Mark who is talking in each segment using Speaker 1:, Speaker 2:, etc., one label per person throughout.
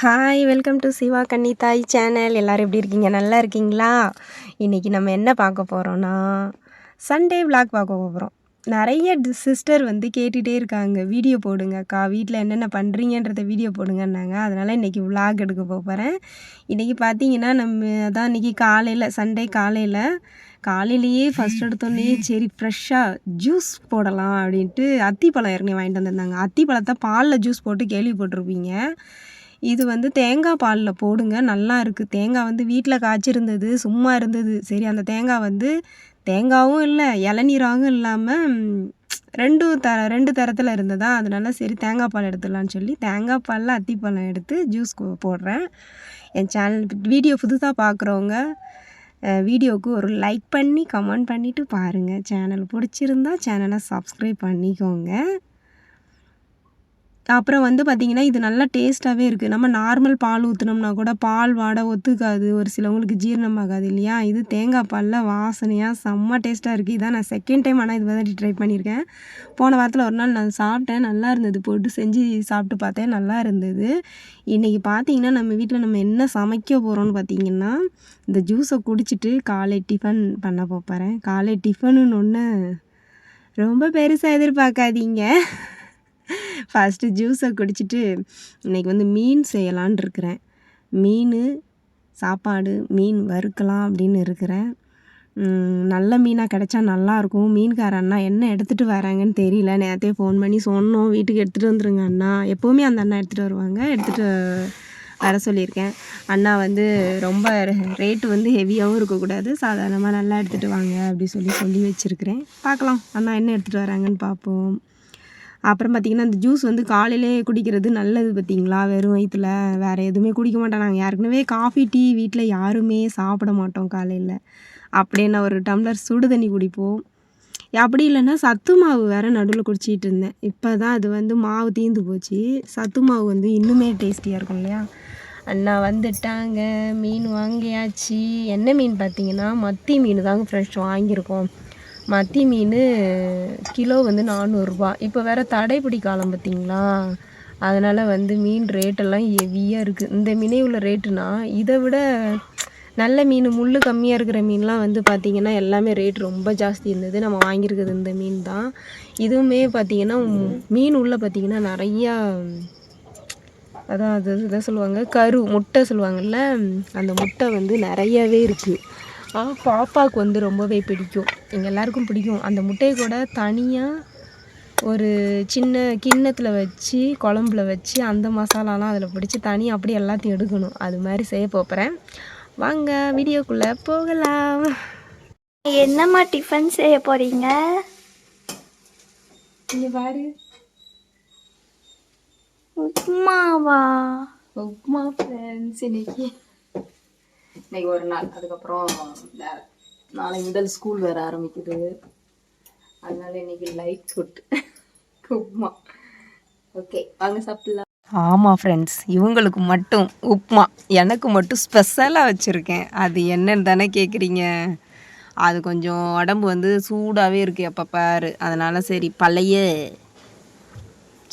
Speaker 1: hi welcome to Siva தாய் channel எல்லோரும் எப்படி இருக்கீங்க நல்லா இருக்கீங்களா இன்றைக்கி நம்ம என்ன பார்க்க போகிறோன்னா சண்டே விளாக் பார்க்க போகிறோம் நிறைய சிஸ்டர் வந்து கேட்டுகிட்டே இருக்காங்க வீடியோ போடுங்க அக்கா வீட்டில் என்னென்ன பண்ணுறீங்கன்றத வீடியோ போடுங்கன்னாங்க அதனால் இன்றைக்கி விளாக் எடுக்க போகிறேன் இன்றைக்கி பார்த்தீங்கன்னா நம்ம அதான் இன்றைக்கி காலையில் சண்டே காலையில் காலையிலேயே ஃபஸ்ட் எடுத்தோன்னே சரி ஃப்ரெஷ்ஷாக ஜூஸ் போடலாம் அப்படின்ட்டு அத்திப்பழம் இறங்கி வாங்கிட்டு வந்திருந்தாங்க அத்திப்பழத்தை பாலில் ஜூஸ் போட்டு கேள்விப்பட்டிருப்பீங்க இது வந்து தேங்காய் பாலில் போடுங்க நல்லா இருக்குது தேங்காய் வந்து வீட்டில் காய்ச்சிருந்தது சும்மா இருந்தது சரி அந்த தேங்காய் வந்து தேங்காவும் இல்லை இளநீராகவும் இல்லாமல் ரெண்டு தர ரெண்டு தரத்தில் இருந்ததா அதனால சரி தேங்காய் பால் எடுத்துடலான்னு சொல்லி தேங்காய் பாலில் அத்திப்பழம் எடுத்து ஜூஸ் போடுறேன் என் சேனல் வீடியோ புதுசாக பார்க்குறவங்க வீடியோவுக்கு ஒரு லைக் பண்ணி கமெண்ட் பண்ணிவிட்டு பாருங்கள் சேனல் பிடிச்சிருந்தா சேனலை சப்ஸ்கிரைப் பண்ணிக்கோங்க அப்புறம் வந்து பார்த்திங்கன்னா இது நல்லா டேஸ்ட்டாகவே இருக்குது நம்ம நார்மல் பால் ஊற்றுனோம்னா கூட பால் வாடை ஒத்துக்காது ஒரு சிலவங்களுக்கு ஜீரணமாகாது இல்லையா இது தேங்காய் பாலில் வாசனையாக செம்ம டேஸ்ட்டாக இருக்குது இதான் நான் செகண்ட் டைம் ஆனால் இது மாதிரி ட்ரை பண்ணியிருக்கேன் போன வாரத்தில் ஒரு நாள் நான் சாப்பிட்டேன் நல்லா இருந்தது போட்டு செஞ்சு சாப்பிட்டு பார்த்தேன் நல்லா இருந்தது இன்றைக்கி பார்த்திங்கன்னா நம்ம வீட்டில் நம்ம என்ன சமைக்க போகிறோம்னு பார்த்திங்கன்னா இந்த ஜூஸை குடிச்சிட்டு காலை டிஃபன் பண்ண போகிறேன் காலை டிஃபனுன்னு ஒன்று ரொம்ப பெருசாக எதிர்பார்க்காதீங்க ஃபஸ்ட்டு ஜூஸை குடிச்சிட்டு இன்றைக்கி வந்து மீன் செய்யலான் இருக்கிறேன் மீன் சாப்பாடு மீன் வறுக்கலாம் அப்படின்னு இருக்கிறேன் நல்ல மீனாக கிடச்சா நல்லாயிருக்கும் மீன்கார அண்ணா என்ன எடுத்துகிட்டு வராங்கன்னு தெரியல நேரத்தையே ஃபோன் பண்ணி சொன்னோம் வீட்டுக்கு எடுத்துகிட்டு வந்துருங்க அண்ணா எப்போவுமே அந்த அண்ணா எடுத்துகிட்டு வருவாங்க எடுத்துகிட்டு வர சொல்லியிருக்கேன் அண்ணா வந்து ரொம்ப ரேட்டு வந்து ஹெவியாகவும் இருக்கக்கூடாது சாதாரணமாக நல்லா எடுத்துகிட்டு வாங்க அப்படி சொல்லி சொல்லி வச்சுருக்கிறேன் பார்க்கலாம் அண்ணா என்ன எடுத்துகிட்டு வராங்கன்னு பார்ப்போம் அப்புறம் பார்த்திங்கன்னா அந்த ஜூஸ் வந்து காலையிலே குடிக்கிறது நல்லது பார்த்திங்களா வெறும் வயிற்றுல வேறு எதுவுமே குடிக்க மாட்டோம் நாங்கள் ஏற்கனவே காஃபி டீ வீட்டில் யாருமே சாப்பிட மாட்டோம் காலையில் அப்படியே நான் ஒரு டம்ளர் சுடு தண்ணி குடிப்போம் அப்படி இல்லைன்னா சத்து மாவு வேறு நடுவில் குடிச்சிகிட்டு இருந்தேன் இப்போ தான் அது வந்து மாவு தீர்ந்து போச்சு சத்து மாவு வந்து இன்னுமே டேஸ்டியாக இருக்கும் இல்லையா அண்ணா வந்துட்டாங்க மீன் வாங்கியாச்சு என்ன மீன் பார்த்தீங்கன்னா மத்தி மீன் தாங்க ஃப்ரெஷ் வாங்கியிருக்கோம் மத்தி மீன் கிலோ வந்து நானூறுரூபா இப்போ வேறு தடைப்பிடி காலம் பார்த்திங்களா அதனால் வந்து மீன் ரேட்டெல்லாம் ஹெவியாக இருக்குது இந்த மீனே உள்ள ரேட்டுனா இதை விட நல்ல மீன் முள் கம்மியாக இருக்கிற மீன்லாம் வந்து பார்த்திங்கன்னா எல்லாமே ரேட் ரொம்ப ஜாஸ்தி இருந்தது நம்ம வாங்கியிருக்கிறது இந்த மீன் தான் இதுவுமே பார்த்திங்கன்னா மீன் உள்ளே பார்த்திங்கன்னா நிறையா அதான் அது இதை சொல்லுவாங்க கரு முட்டை சொல்லுவாங்கள்ல அந்த முட்டை வந்து நிறையாவே இருக்குது பாப்பாவுக்கு வந்து ரொம்பவே பிடிக்கும் எங்கள் எல்லாருக்கும் பிடிக்கும் அந்த முட்டையை கூட தனியாக ஒரு சின்ன கிண்ணத்தில் வச்சு குழம்புல வச்சு அந்த மசாலாலாம் அதில் பிடிச்சி தனியாக அப்படியே எல்லாத்தையும் எடுக்கணும் அது மாதிரி செய்ய போகிறேன் வாங்க வீடியோக்குள்ளே போகலாம் என்னம்மா
Speaker 2: டிஃபன் செய்ய போகிறீங்க நீங்கள் பாரு உப்மாவா உப்மா ஃப்ரெண்ட்ஸ் இன்னைக்கு இன்னைக்கு ஒரு நாள் அதுக்கப்புறம் வேறு நாளை முதல் ஸ்கூல் வேற ஆரம்பிக்குது அதனால இன்னைக்கு லைட் ஃபுட் உப்மா ஓகே வாங்க
Speaker 1: சாப்பிடலாம் ஆமாம் ஃப்ரெண்ட்ஸ் இவங்களுக்கு மட்டும் உப்மா எனக்கு மட்டும் ஸ்பெஷலாக வச்சுருக்கேன் அது என்னன்னு தானே கேட்குறீங்க அது கொஞ்சம் உடம்பு வந்து சூடாகவே இருக்குது எப்போ பாரு அதனால் சரி பழைய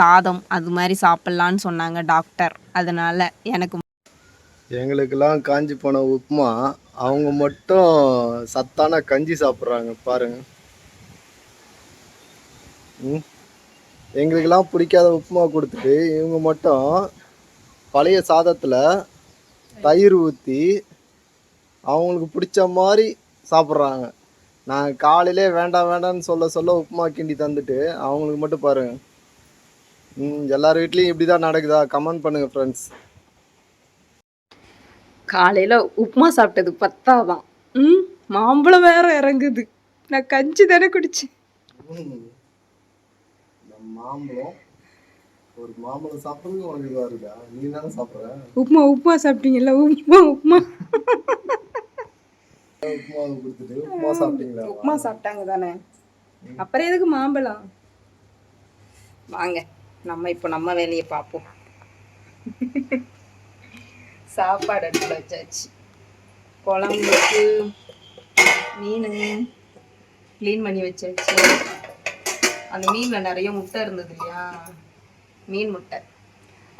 Speaker 1: சாதம் அது மாதிரி சாப்பிட்லான்னு சொன்னாங்க டாக்டர் அதனால் எனக்கு
Speaker 3: எங்களுக்கெல்லாம் காஞ்சி போன உப்புமா அவங்க மட்டும் சத்தான கஞ்சி சாப்பிட்றாங்க பாருங்க ம் எங்களுக்கெல்லாம் பிடிக்காத உப்புமா கொடுத்துட்டு இவங்க மட்டும் பழைய சாதத்தில் தயிர் ஊற்றி அவங்களுக்கு பிடிச்ச மாதிரி சாப்பிட்றாங்க நான் காலையிலே வேண்டாம் வேண்டாம்னு சொல்ல சொல்ல உப்புமா கிண்டி தந்துட்டு அவங்களுக்கு மட்டும் பாருங்கள் எல்லார் வீட்லேயும் இப்படி தான் நடக்குதா கமெண்ட் பண்ணுங்கள் ஃப்ரெண்ட்ஸ்
Speaker 1: காலையில் உப்புமா சாப்பிட்டது பத்தாதான் ம் மாம்பழம் வேற இறங்குது நான் கஞ்சி தானே குடிச்சேன்
Speaker 3: மாம்பழம் ஒரு உப்புமா
Speaker 1: உப்புமா சாப்பிட்டீங்கல்ல உப்புமா உப்புமா
Speaker 3: உப்புமா உப்புமா
Speaker 1: சாப்பிட்டாங்க தானே அப்புறம் எதுக்கு மாம்பழம் வாங்க நம்ம இப்போ நம்ம வேலையை பார்ப்போம் சாப்பாடு எடுத்து வச்சாச்சு குழம்புக்கு மீன் க்ளீன் பண்ணி வச்சாச்சு அந்த மீனில் நிறைய முட்டை இருந்தது இல்லையா மீன் முட்டை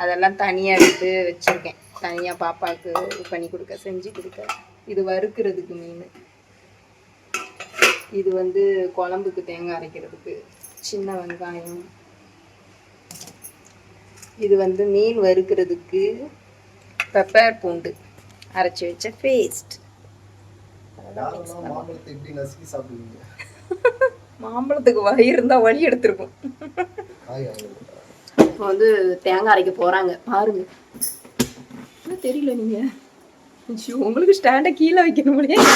Speaker 1: அதெல்லாம் தனியாக எடுத்து வச்சுருக்கேன் தனியாக பாப்பாவுக்கு இது பண்ணி கொடுக்க செஞ்சு கொடுக்க இது வறுக்கிறதுக்கு மீன் இது வந்து குழம்புக்கு தேங்காய் அரைக்கிறதுக்கு சின்ன வெங்காயம் இது வந்து மீன் வறுக்கிறதுக்கு பெப்பர் பூண்டு அரைச்சி வச்ச பேஸ்ட் மாம்பழத்துக்கு வழி இருந்தால் வழி எடுத்துருக்கும் இப்போ வந்து தேங்காய் அரைக்க போகிறாங்க பாருங்க தெரியல நீங்கள் உங்களுக்கு ஸ்டாண்டை கீழே வைக்கணும் முடியாது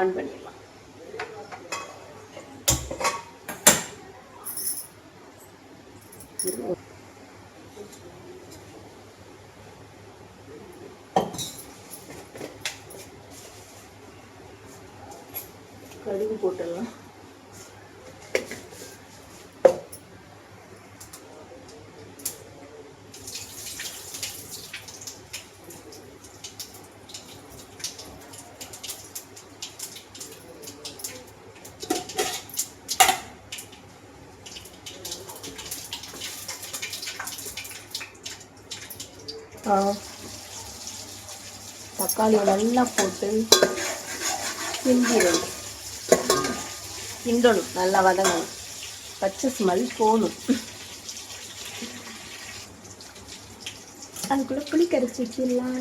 Speaker 1: ஆன் பண்ணிடலாம் கடுகு போட்டுடலாம் தக்காளியை நல்லா போட்டு கிண்டிடணும் கிண்டணும் நல்லா வதங்கணும் பச்சை ஸ்மெல் போகணும் அதுக்குள்ளே புளி கரைச்சி வச்சிடலாம்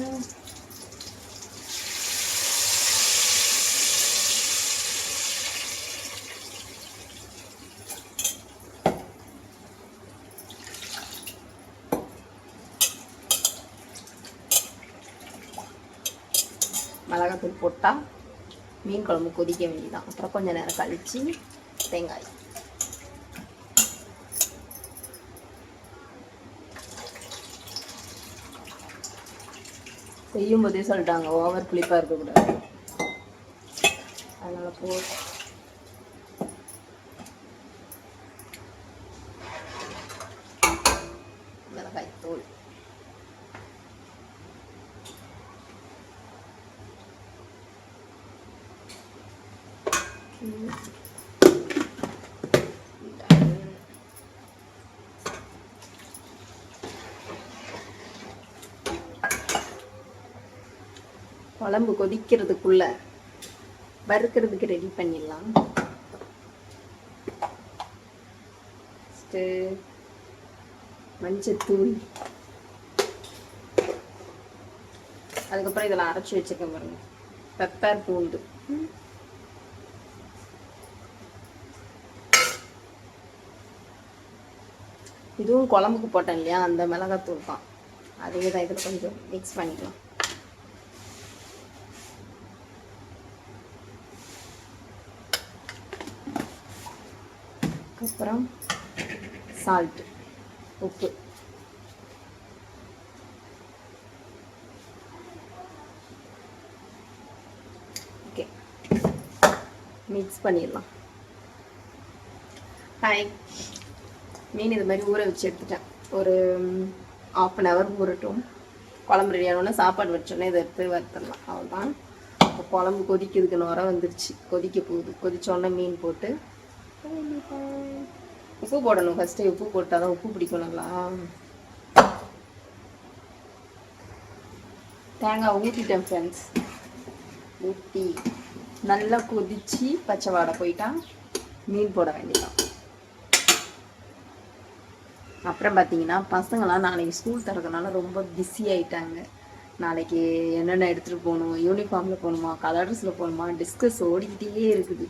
Speaker 1: மிளகாத்தூள் போட்டால் மீன் குழம்பு கொதிக்க வேண்டியதான் அப்புறம் கொஞ்சம் நேரம் கழித்து தேங்காய் செய்யும் போதே சொல்லிட்டாங்க ஓவர் புளிப்பாக இருக்கக்கூடாது அதனால் போ குழம்பு கொதிக்கிறதுக்குள்ள வறுக்கிறதுக்கு ரெடி பண்ணிடலாம் ஃபஸ்ட்டு மஞ்சத்தூள் அதுக்கப்புறம் இதில் அரைச்சி வச்சுக்க பாருங்க பெப்பர் பூண்டு இதுவும் குழம்புக்கு போட்டேன் இல்லையா அந்த மிளகாத்தூள் தான் அதே தான் இதில் கொஞ்சம் மிக்ஸ் பண்ணிக்கலாம் அப்புறம் சால்ட்டு உப்பு ஓகே மிக்ஸ் பண்ணிடலாம் ஹாய் மீன் இது மாதிரி ஊற வச்சு எடுத்துட்டேன் ஒரு ஆஃப் அன் ஹவர் ஊறட்டும் குழம்பு ரெடி ஆனோடனே சாப்பாடு வச்சோடனே இதை எடுத்து வறுத்தரலாம் அவ்வளோதான் இப்போ குழம்பு கொதிக்கிறதுக்கு நேரம் வந்துருச்சு கொதிக்க போகுது கொதிச்சோடனே மீன் போட்டு உப்பு போடணும் ஃபஸ்ட்டு உப்பு போட்டால் தான் உப்பு பிடிக்கணுங்களா தேங்காய் ஊற்றிட்டேன் ஃப்ரெண்ட்ஸ் ஊற்றி நல்லா கொதித்து பச்சை வாடை போயிட்டா மீன் போட வேண்டியதான் அப்புறம் பார்த்தீங்கன்னா பசங்களாம் நாளைக்கு ஸ்கூல் தரதுனால ரொம்ப பிஸி ஆகிட்டாங்க நாளைக்கு என்னென்ன எடுத்துகிட்டு போகணும் யூனிஃபார்மில் போகணுமா கலர் போகணுமா டிஸ்கஸ் ஓடிக்கிட்டே இருக்குது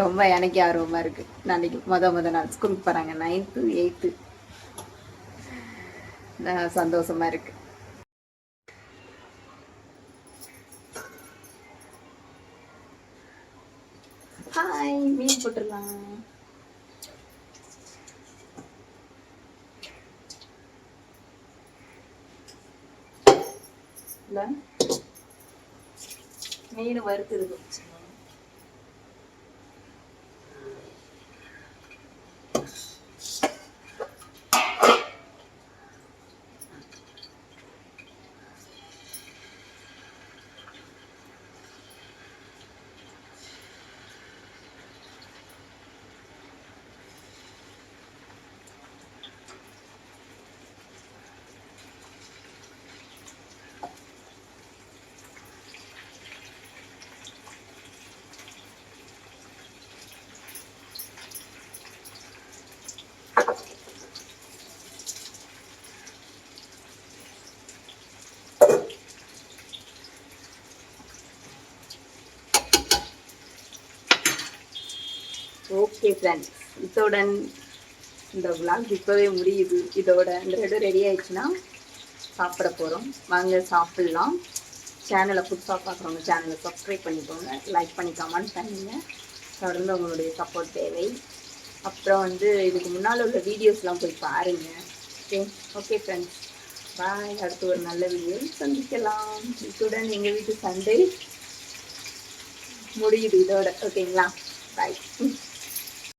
Speaker 1: ரொம்ப எனக்கு ஆர்வமாக இருக்குது நாளைக்கு மொத மொத நாள் ஸ்கூலுக்கு போகிறாங்க நைன்த்து எயித்து சந்தோஷமாக இருக்குது ஹாய் மீன் போட்டுருலாம் மீன் வறுத்துருக்கு ஓகே ஃப்ரெண்ட்ஸ் இத்தோடன் இந்த விளாக் இப்போவே முடியுது இதோட இந்த ரெண்டும் ரெடி ஆயிடுச்சுன்னா சாப்பிட போகிறோம் வாங்க சாப்பிட்லாம் சேனலை புதுசாக பார்க்குறவங்க சேனலை சப்ஸ்கிரைப் பண்ணிக்கோங்க லைக் பண்ணிக்காமான்னு கமெண்ட் பண்ணுங்க தொடர்ந்து உங்களுடைய சப்போர்ட் தேவை அப்புறம் வந்து இதுக்கு முன்னால் உள்ள வீடியோஸ்லாம் போய் பாருங்கள் ஓகே ஓகே ஃப்ரெண்ட்ஸ் பாய் அடுத்து ஒரு நல்ல வீடியோ சந்திக்கலாம் இத்துடன் எங்கள் வீட்டு சண்டை முடியுது இதோட ஓகேங்களா பாய்